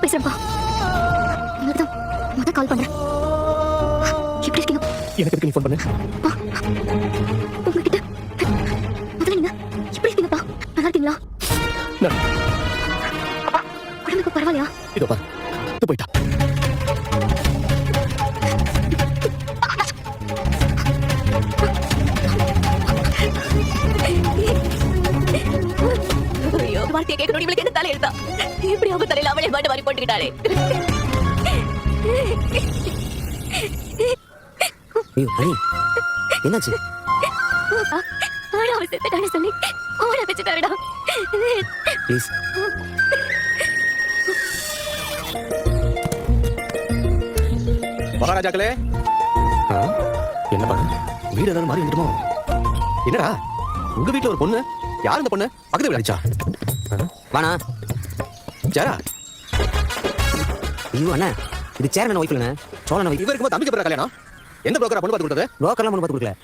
நான் பேசுறேன்ப்பா. உங்களுக்கு தான் முத கால் பண்றேன். எப்படி இருக்கீங்க? எனக்கு எதுக்கு நீ ஃபோன் பண்ணு? உங்ககிட்ட. முதல்ல நீங்க எப்படி இருக்கீங்கப்பா? நல்லா இருக்கீங்களா? உடம்புக்கு பரவாயில்லையா? இதோ பாரு. போயிட்டா. மாட்டு வாரி போட்டுக்கிட்டாளே ஐயோ அனி என்னாச்சு? ஆனா அவ செத்துட்டான்னு சொல்லி ஓட வச்சுட்டாருடா ப்ளீஸ் மகாராஜாக்களே. என்ன வீடு ஏதாவது மாறி வந்துட்டுமோ? என்னடா? உங்க வீட்ல ஒரு பொண்ணு யார் இந்த பொண்ணு? பக்கத்து வீடு அடிச்சா? வாணா. சேரா ஐயோ அண்ணா இது சேர்மன் ஒய்ஃப் இல்லைண்ணே சோழன ஒய்ஃப் இவருக்கு இருக்கும்போது தம்பிக்கு பிறகு கல்யாணம்? எந்த புரோக்கரா பொண்ணு பார்த்து கொடுத்தது? ப்ரோக்கர்லாம் ஒன்று பார்த்து கொடுக்கல.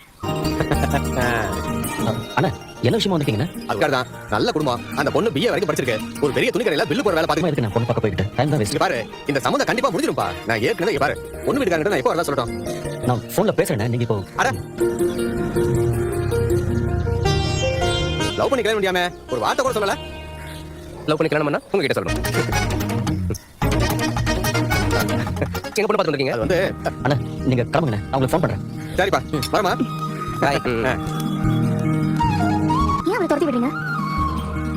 அண்ணா என்ன விஷயமா வந்திருக்கீங்கண்ணா அதுக்காக தான் நல்ல குடும்பம். அந்த பொண்ணு பிஏ வரைக்கும் படிச்சிருக்கு. ஒரு பெரிய துணி கடையில பில்லு போற வேலை பாத்துக்க இருக்கு நான் பொண்ணு பார்க்க போய்கிட்டு? டைம் தான் வேஸ்ட் பாரு இந்த சம்மந்தம் கண்டிப்பா முடிஞ்சிரும்பா. நான் ஏற்கனவே பாரு பொண்ணு வீட்டுக்காரங்க நான் எப்போ வரதா சொல்லட்டும். நான் ஃபோன்ல பேசுறேன் நீங்க இப்போ அட! லவ் பண்ணி கல்யாணம் முடியாம ஒரு வார்த்தை கூட சொல்லல. லவ் பண்ணி கல்யாணம் பண்ணா உங்ககிட்ட சொல்லணும் எங்க பொண்ணு பார்த்து வந்திருக்கீங்க. அது வந்து அண்ணா நீங்க கிளம்புங்கண்ணே நான் உங்களுக்கு ஃபோன் பண்றேன். சரிப்பா வரமா பாய் ஏன் அவளை துரத்தி விடுறீங்க?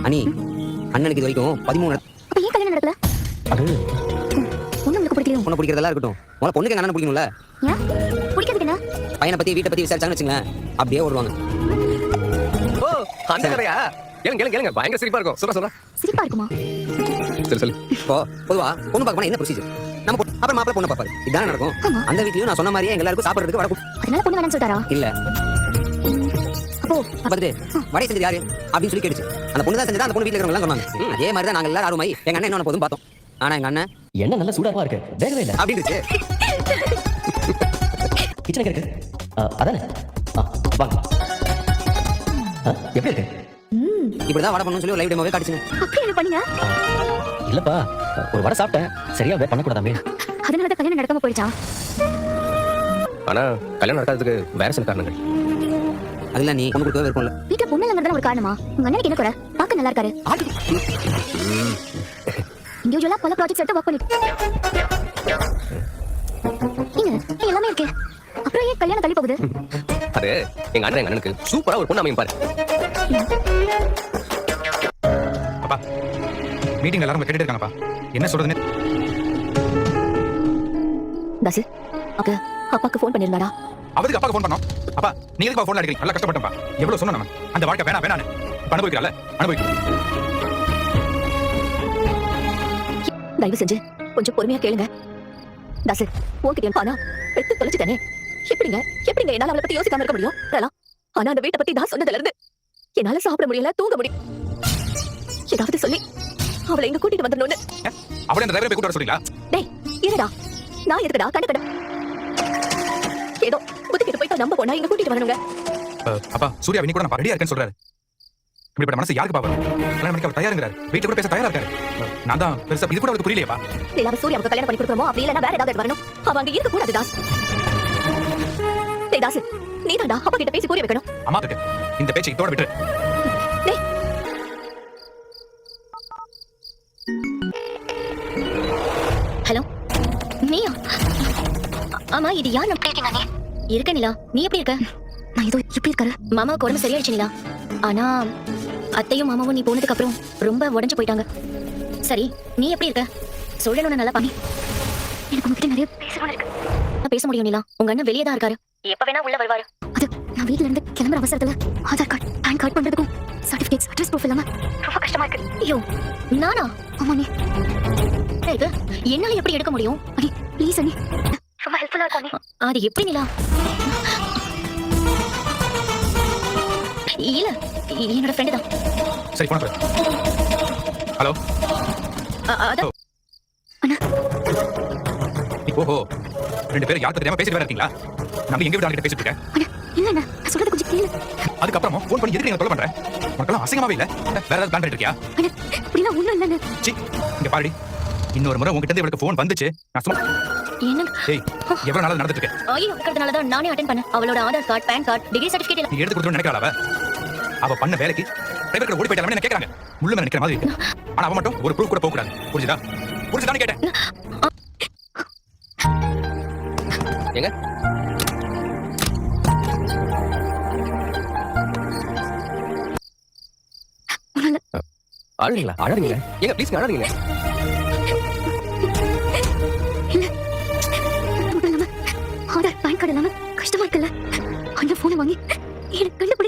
அனி அண்ணனுக்கு இது வரைக்கும் பதிமூணு அப்ப ஏன் கல்யாணம் நடக்கல? அது ஒண்ணு உங்களுக்கு பிடிக்கலையோ? பொண்ணை பிடிக்கிறதெல்லாம் இருக்கட்டும். முதல்ல பொண்ணுக்கு எங்க அண்ணன் பிடிக்கணும்ல? ஏன்? பிடிக்கிறதுக்கு என்ன? பையனை பத்தி வீட்டை பத்தி விசாரிச்சாங்கன்னு வச்சுங்களேன் அப்படியே ஓடுவாங்க. ஓ அந்த கதையா? கேளுங்க கேளுங்க கேளுங்க. பயங்கர சிரிப்பா இருக்கும். சொல்ல சொல்ல சிரிப்பா இருக்குமா? சொல்லு சொல்லு. இப்போ பொதுவா பொண்ணு பார்க்க போனா என்ன ப்ரொசீஜர் அப்புறம் மாப்பிள்ள பொண்ணை பார்ப்பாரு. இதானே நடக்கும். அந்த வீட்லயும் நான் சொன்ன மாதிரியே எங்க எல்லாருக்கும் சாப்பிடுறதுக்கு வர அதனால பொண்ணு வேணாம்னு சொல்லிட்டாரா? இல்ல. அப்போ பார்த்துட்டு வடை செஞ்சது யாரு? அப்படின்னு சொல்லி கேட்டுச்சு. அந்த பொண்ணு தான் செஞ்சதா? அந்த பொண்ணு வீட்டுல இருக்கிறவங்க எல்லாம் சொன்னாங்க. அதே மாதிரி தான் நாங்க எல்லாரும் ஆர்வமாயி எங்க அண்ணன் என்ன போதும் பார்த்தோம். ஆனா எங்க அண்ணன் என்ன நல்ல இருக்கு? வேகவே இல்ல. அப்படின்னுச்சு கிச்சனுக்கு இருக்கு. ஆ, அதானே? ஆ, வாங்க. ஆ, எப்படி இருக்கு? இப்படிதான் வடை பண்ணணும்னு சொல்லி ஒரு லைவ் டெமோவே காட்டுச்சுங்க. பண்ணீங்க? இல்லப்பா. ஒரு வடை சாப்பிட்டேன். சரியா பண்ணக்கூடாதாமே அதனால தான் கல்யாணம் நடக்காம போயிடுச்சா? ஆனா கல்யாணம் நடக்காததுக்கு வேற சில காரணங்கள். அதுல நீ பொண்ணு கொடுக்கவே இல்ல. வீட்டுல பொண்ணு இல்லைங்கிறதுல ஒரு காரணமா? உங்க அண்ணனுக்கு என்ன குறை? பார்க்க நல்லா இருக்காரு. இண்டிவிஜுவலா பல ப்ராஜெக்ட்ஸ் எடுத்து ஒர்க் பண்ணி நீங்க எல்லாமே இருக்கு. அப்புறம் ஏன் கல்யாணம் தள்ளி போகுது? அது எங்க அண்ணன் எங்க அண்ணனுக்கு சூப்பரா ஒரு பொண்ணு அமையும் பாரு. அப்பா மீட்டிங் எல்லாரும் கேட்டுட்டு இருக்காங்கப்பா. என்ன சொல்றதுன்னு தாசு அப்ப அப்பாக்கு ஃபோன் பண்ணிருந்தாரா அவருக்கு அப்பாக்கு ஃபோன் பண்ணோம். அப்பா நீங்க எதுக்கு ஃபோன் அடிக்கிறீங்க? நல்லா கஷ்டப்பட்டப்பா எவ்வளவு சொன்ன நம்ம? அந்த வாழ்க்கை வேணாம் வேணான்னு இப்ப அனுபவிக்கிறால அனுபவிக்கிறோம் தயவு செஞ்சு கொஞ்சம் பொறுமையா கேளுங்க. தாசு உன்கிட்ட பணம் பெத்து தொலைச்சுதானே எப்படிங்க எப்படிங்க என்னால அவளை பத்தி யோசிக்காம இருக்க முடியும்? அதெல்லாம் ஆனா அந்த வீட்டை பத்தி நான் சொன்னதுல இருந்து என்னால சாப்பிட முடியல தூங்க முடியும் ஏதாவது சொல்லி அவளை இங்க கூட்டிட்டு வந்துடணும்னு. அவளே அந்த டிரைவரை போய் கூட்டு வர சொல்றீங்களா? டேய் இருடா. நான் எதுக்குடா கண்டு கண்டு ஏதோ புதுக்கிட்டு போயிட்டு நம்ம பொண்ணா இங்க கூட்டிட்டு வரணுங்க. அப்பா சூர்யா இன்னைக்கு கூட நான் ரெடியா இருக்கேன்னு சொல்றாரு. இப்படிப்பட்ட மனசு யாருக்கு பாவம்? கல்யாணம் பண்ணிக்க அவர் தயாருங்கிறாரு. வீட்டுல கூட பேச தயாரா இருக்காரு. நான் தான் பெருசா இது கூட அவருக்கு புரியலையப்பா. இல்லாம சூர்யாவுக்கு கல்யாணம் பண்ணி கொடுக்கணுமோ அப்படி இல்லைன்னா வேற ஏதாவது வரணும். அவ அங்க இருக்க கூடாது தாஸ். டேய் தாஸ் நீ தான்டா அப்பா கிட்ட பேசி புரிய வைக்கணும். அம்மா கிட்ட இந்த பேச்சை இதோட விட்டு ஆமா இது யார் நம்ம கேட்டீங்க நீ இருக்க நிலா நீ எப்படி இருக்க? நான் ஏதோ எப்படி இருக்காரு. மாமாவுக்கு உடம்பு சரியாயிடுச்சு நிலா. ஆனா அத்தையும் மாமாவும் நீ போனதுக்கு அப்புறம் ரொம்ப உடைஞ்சு போயிட்டாங்க. சரி நீ எப்படி இருக்க? சொல்லணும்னு நல்லா பண்ணி. எனக்கு உங்ககிட்ட நிறைய பேசணும் இருக்கு. நான் பேச முடியும் நிலா. உங்க அண்ணன் வெளியே தான் இருக்காரு. எப்ப வேணா உள்ள வருவாரு. அது நான் வீட்ல இருந்து கிளம்புற அவசரத்துல ஆதார் கார்டு பேன் கார்டு பண்றதுக்கும் சர்டிபிகேட்ஸ் அட்ரஸ் ப்ரூஃப் இல்லாம. ரொம்ப கஷ்டமா இருக்கு. ஐயோ நானா? ஆமா நீ. இது என்னால எப்படி எடுக்க முடியும்? அனி ப்ளீஸ் அனி அது எப்படி நிலா? இல்ல என்னோட ஃப்ரெண்டு தான். சரி போன ஹலோ ஓஹோ ரெண்டு பேரும் யாருக்கு தெரியாம பேசிட்டு வேற இருக்கீங்களா? நம்ம எங்க வீட்டு கிட்ட பேசிட்டு இருக்கேன் இல்ல நான் சொல்றது கொஞ்சம் கேளு. அதுக்கப்புறமா ஃபோன் பண்ணி எதுக்கு நீங்க தொலை பண்றேன் உனக்கெல்லாம் அசிங்கமாவே இல்ல? வேற ஏதாவது பிளான் பண்ணிட்டு இருக்கியா? அப்படிலாம் ஒண்ணும் இல்லைன்னு சி இங்க பாருடி. இன்னொரு முறை உங்ககிட்ட இருந்து இவளுக்கு ஃபோன் வந்துச்சு. நான் சும்மா என்னங்க? ஏய் எவ்வளவு நாள் நடந்துட்டு இருக்கேன் ஐயோ இருக்கிறதுனால தான் நானே அட்டென்ட் பண்ணேன். அவளோட Aadhaar card PAN card degree certificate நீ எடுத்து கொடுத்து நினைக்கிறாள் அவ? அவ பண்ண வேலைக்கு டிரைவர் கடை ஓடி போயிட்டாலும் என்ன கேக்குறாங்க. முள்ளு மேல நிக்கிற மாதிரி இருக்கு. ஆனா அவ மட்டும் ஒரு ப்ரூஃப் கூட போக கூடாது. புரிஞ்சுதா? புரிஞ்சுதான்னு கேட்டேன். எங்க அழுறீங்களா? அழறீங்களா? ஏங்க ப்ளீஸ் அழறீங்க ஆதார் பேன் கார்டு இல்லாம கஷ்டமா இருக்குல்ல? அந்த போனை வாங்கி எனக்கு கண்ணு